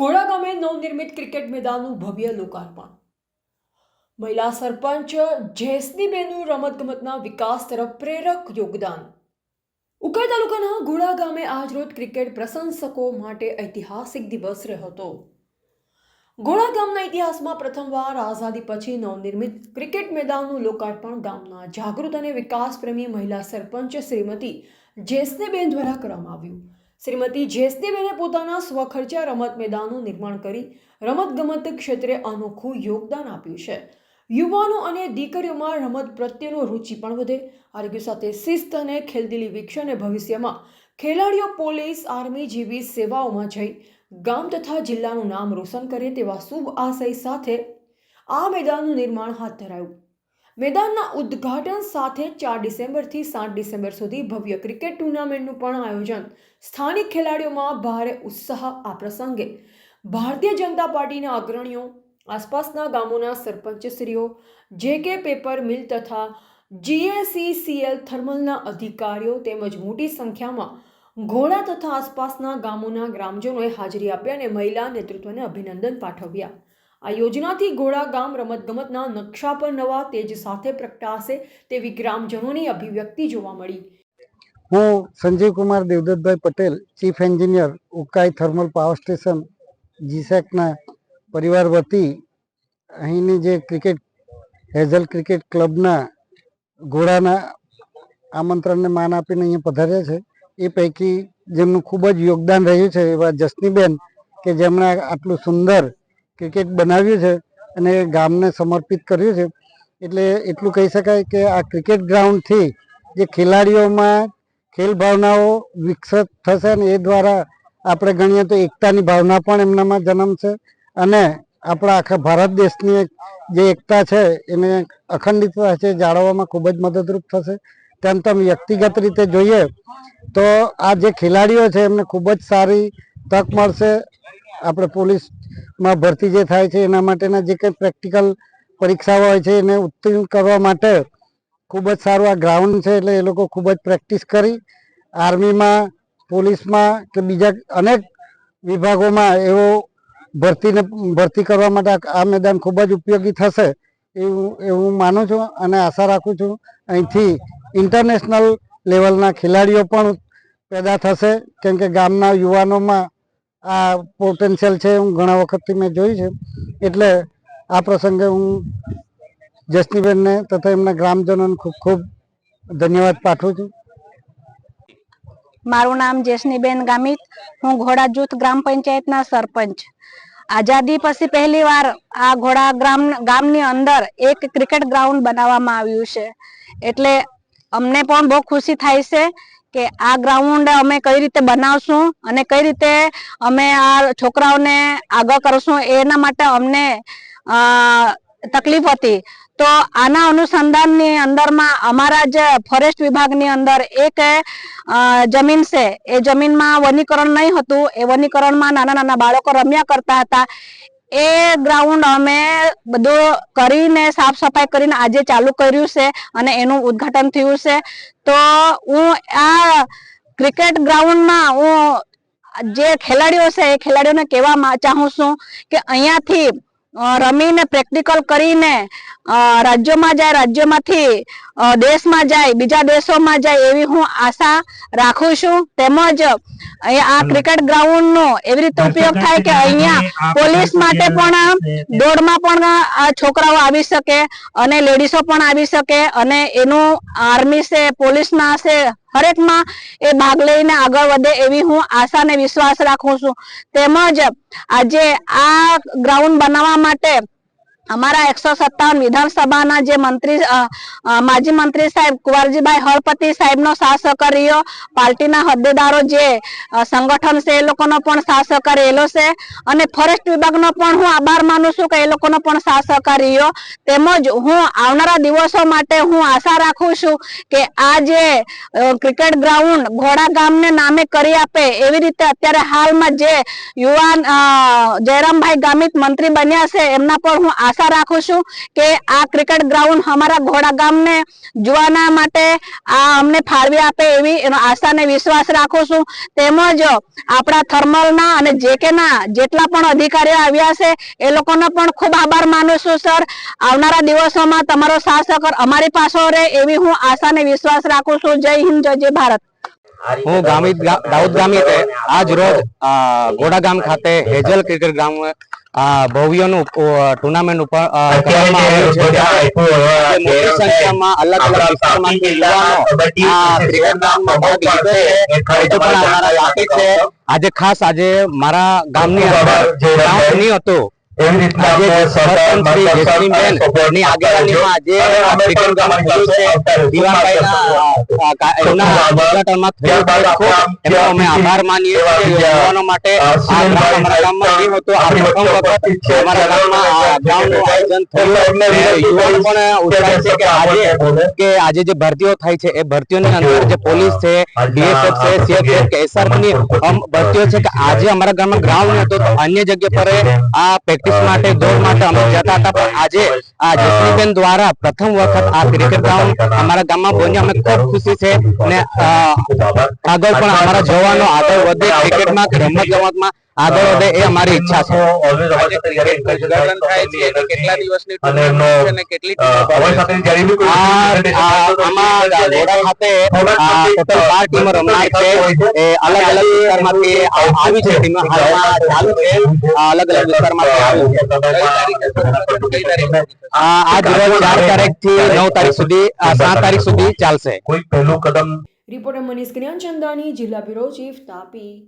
ઘોડા ગામે નવનિર્મિત ક્રિકેટ મેદાનનું ભવ્ય લોકાર્પણ. મહિલા સરપંચ જેસનીબેનનું રમતગમતના વિકાસ તરફ પ્રેરક યોગદાન. ઉકાઈ તાલુકાના ઘોડા ગામે આજરોજ ક્રિકેટ પ્રશંસકો માટે ઐતિહાસિક દિવસ રહ્યો હતો ઘોડા ગામના ઇતિહાસમાં પ્રથમવાર આઝાદી પછી નવનિર્મિત ક્રિકેટ મેદાનનું લોકાર્પણ ગામના જાગૃત અને વિકાસપ્રેમી મહિલા સરપંચ શ્રીમતી જેસનેબેન દ્વારા કરવામાં આવ્યું. શ્રીમતી જેસનેબેને પોતાના સ્વખર્ચા રમત મેદાનનું નિર્માણ કરી રમતગમત ક્ષેત્રે અનોખું યોગદાન આપ્યું છે. યુવાનો અને દીકરીઓમાં રમત પ્રત્યેનો રુચિ પણ વધે. આરોગ્ય સાથે શિસ્ત અને ખેલદિલી વિકસે અને ભવિષ્યમાં ખેલાડીઓ પોલીસ, આર્મી જેવી સેવાઓમાં જઈ ગામ તથા જિલ્લાનું નામ રોશન કરે તેવા શુભ આશય સાથે આ મેદાનનું નિર્માણ હાથ ધરાયું. મેદાનના ઉદ્ઘાટન સાથે ચાર ડિસેમ્બરથી સાત ડિસેમ્બર સુધી ભવ્ય ક્રિકેટ ટુર્નામેન્ટનું પણ આયોજન. સ્થાનિક ખેલાડીઓમાં ભારે ઉત્સાહ આ પ્રસંગે. ભારતીય જનતા પાર્ટીના અગ્રણીઓ, આસપાસના ગામોના સરપંચશ્રીઓ જે કે પેપર મિલ તથા જીએસીસીએલ થર્મલના અધિકારીઓ તેમજ મોટી સંખ્યામાં ઘોડા તથા આસપાસના ગામોના ગ્રામજનોએ હાજરી આપી અને મહિલા નેતૃત્વને અભિનંદન પાઠવ્યા. આ યોજનાથી ઘોડા ગામ રમતગમતના નકશા પર નવા તેજ સાથે પ્રગટાશે તેવી ગ્રામજનોની અભિવ્યક્તિ જોવા મળી. હું Sanjeev Kumar દેવદત્તભાઈ Patel, chief engineer, Ukai thermal power station, જીસેકના પરિવાર વતી અહીંની જે ક્રિકેટ, હેઝલ ક્રિકેટ ક્લબના ઘોડાના આમંત્રણને માન આપીને અહીંયા પધાર્યા છે. એ પૈકી જેમનું ખૂબ જ યોગદાન રહ્યું છે એવા જસનીબેન કે જેમણે આટલું સુંદર ક્રિકેટ બનાવ્યું છે અને ગામને સમર્પિત કર્યું છે. એટલે એટલું કહી શકાય કે આ ક્રિકેટ ગ્રાઉન્ડથી જે ખેલાડીઓમાં ખેલ ભાવનાઓ વિકસિત થશે ને એ દ્વારા આપણે ગણીએ તો એકતાની ભાવના પણ એમનામાં જન્મશે અને આપણા આખા ભારત દેશની જે એકતા છે એને અખંડિતતા છે જાળવવામાં ખૂબ જ મદદરૂપ થશે. તેમ તેમ વ્યક્તિગત રીતે જોઈએ તો આ જે ખેલાડીઓ છે એમને ખૂબ જ સારી તક મળશે. આપણે પોલીસમાં ભરતી જે થાય છે, એના માટેના જે કંઈ પ્રેક્ટિકલ પરીક્ષાઓ હોય છે, એને ઉત્તીર્ણ કરવા માટે ખૂબ જ સારું આ ગ્રાઉન્ડ છે, એટલે એ લોકો ખૂબ જ પ્રેક્ટિસ કરી. આર્મીમાં પોલીસમાં કે બીજા અનેક વિભાગોમાં એવો ભરતીને, ભરતી કરવા માટે આ મેદાન ખૂબ જ ઉપયોગી થશે એવું એવું માનું છું અને આશા રાખું છું અહીંથી ઇન્ટરનેશનલ લેવલના ખેલાડીઓ પણ પેદા થશે. કેમ કે ગામના યુવાનોમાં આ પોટેન્શિયલ છે હું ઘણા વખતથી મેં જોઈ છે. એટલે આ પ્રસંગે હું જસનીબેનને તથા એમના ગ્રામજનોને ખૂબ ખૂબ ધન્યવાદ પાઠવું છું. મારું નામ જેસનીબેન ગામિત. હું ઘોડા જૂથ ગ્રામ પંચાયતના સરપંચ. આઝાદી પછી પહેલી વાર આ ઘોડા ગ્રામ, ગામની અંદર એક ક્રિકેટ ગ્રાઉન્ડ બનાવવામાં આવ્યું છે. એટલે અમને પણ બહુ ખુશી થાય છે કે આ ગ્રાઉન્ડ અમે કઈ રીતે બનાવશું અને કઈ રીતે અમે આ છોકરાઓને આગળ કરશું એના માટે અમને તકલીફ હતી. તો આના અનુસંધાનની અંદરમાં અમારા જ ફોરેસ્ટ વિભાગની અંદર એક જમીન છે. એ જમીનમાં વનીકરણ નહીં હતું. એ વનીકરણમાં નાના નાના બાળકો રમ્યા કરતા હતા. એ ગ્રાઉન્ડ અમે બધું કરીને સાફ સફાઈ કરીને આજે ચાલુ કર્યું છે અને એનું ઉદ્ઘાટન થયું છે. તો હું આ ક્રિકેટ ગ્રાઉન્ડમાં હું જે ખેલાડીઓ છે, એ ખેલાડીઓને કહેવા ચાહું છું કે અહીંયાથી રમીને પ્રેક્ટિકલ કરીને રાજ્યોમાં જાય રાજ્યોમાંથી દેશમાં જાય બીજા દેશોમાં જાય એવી હું આશા રાખું છું. તેમજ આ ક્રિકેટ ગ્રાઉન્ડ નો એવી રીતે ઉપયોગ થાય કે અહીંયા પોલીસ માટે પણ દોડમાં પણ આ છોકરાઓ આવી શકે અને લેડીઝો પણ આવી શકે અને એનું આર્મી છે પોલીસના છે હરેકમાં એ ભાગ લઈને આગળ વધે એવી હું આશા ને વિશ્વાસ રાખું છું. તેમજ આજે આ ગ્રાઉન્ડ બનાવવા માટે અમારા એકસો સત્તાવન વિધાનસભાના જે મંત્રી માજી મંત્રી સાહેબ, કુંવરજીભાઈ હળપતિ સાહેબનો સાથ સહકાર રહ્યો પાર્ટીના હોદ્દેદારો જે સંગઠન છે એ લોકોનો પણ સાથ સહકાર રહેલો છે. અને ફોરેસ્ટ વિભાગનો પણ હું આભાર માનું છું કે એ લોકોનો પણ સાથ સહકાર તેમજ હું આવનારા દિવસો માટે હું આશા રાખું છું કે આ જે ક્રિકેટ ગ્રાઉન્ડ ઘોડા ગામને નામે કરી આપે એવી રીતે અત્યારે હાલમાં જે યુવાન જયરામભાઈ ગામિત મંત્રી બન્યા છે, એમના પર હું આશા આશા રાખું છું કે આ ક્રિકેટ ગ્રાઉન્ડ અમારા ઘોડા ગામને જોવાના માટે આ અમને ફાળવી આપે એવી એનો આશા અને વિશ્વાસ રાખું છું. તેમજ આપણા થર્મલના અને જેકેના જેટલા પણ અધિકારીઓ આવ્યા છે, એ લોકોનો પણ ખૂબ આભાર માનું છું, સર. આવનારા દિવસોમાં તમારો સાથ સહકાર અમારી પાસે રહે એવી હું આશા અને વિશ્વાસ રાખું છું. જય હિન્દ, જય જય ભારત. હું ગામિત દાઉદ ગામિતે આજ રોજ ઘોડા ગામ ખાતે હેજલ ક્રિકેટ ગ્રાઉન્ડ ભવ્યનું ટુર્નામેન્ટ ઉપર આજે મોટી સંખ્યામાં અલગ અલગ વિસ્તારમાંથી યુવાનો આ ક્રિકેટ ગ્રાઉન્ડમાં ભાગ લીધો છે. હજુ પણ અમારા સાથે છે. આજે ખાસ આજે મારા ગામની અંદર નહીં હતું. સરપંચ શ્રી જયશ્રીબેનની આગેવાનીમાં આજે ક્રિકેટ ગ્રાઉન્ડ છે દીવાભાઈના હતું આજે જે ભરતીઓ થાય છે એ ભરતીઓની અંદર જે પોલીસ છે ડીએસએફ છે સીએફએફ કે એસઆરપી ની ભરતીઓ છે કે આજે અમારા ગામમાં ગ્રાઉન્ડ નહોતો તો અન્ય જગ્યા પર આ પ્રેક્ટિસ માટે દોડ માટે અમે જતા હતા પણ આજે આ જસમીબેન દ્વારા પ્રથમ વખત આ ક્રિકેટ ગ્રાઉન્ડ અમારા ગામમાં બન્યું અમે ખૂબ ખુશી છે અને આગળ પણ અમારા જવાનો આગળ વધે ક્રિકેટમાં માં રમત ગમતમાં આગળ વધે એ અમારી ઈચ્છા છે આ- આ- આમાં ઘોડા ખાતે ટોટલ બાર ટીમો રમનાર છે એ અલગ અલગ વિસ્તારમાંથી આવી છે ટીમો હાલમાં ચાલુ છે અલગ અલગ વિસ્તારમાંથી આવી છે આ આજ રોજ ચાર તારીખથી નવ તારીખ સુધી સાત તારીખ સુધી ચાલશે કોઈ પહેલું કદમ રિપોર્ટર મનીષ જ્ઞાનચંદાની જિલ્લા બ્યુરો ચીફ તાપી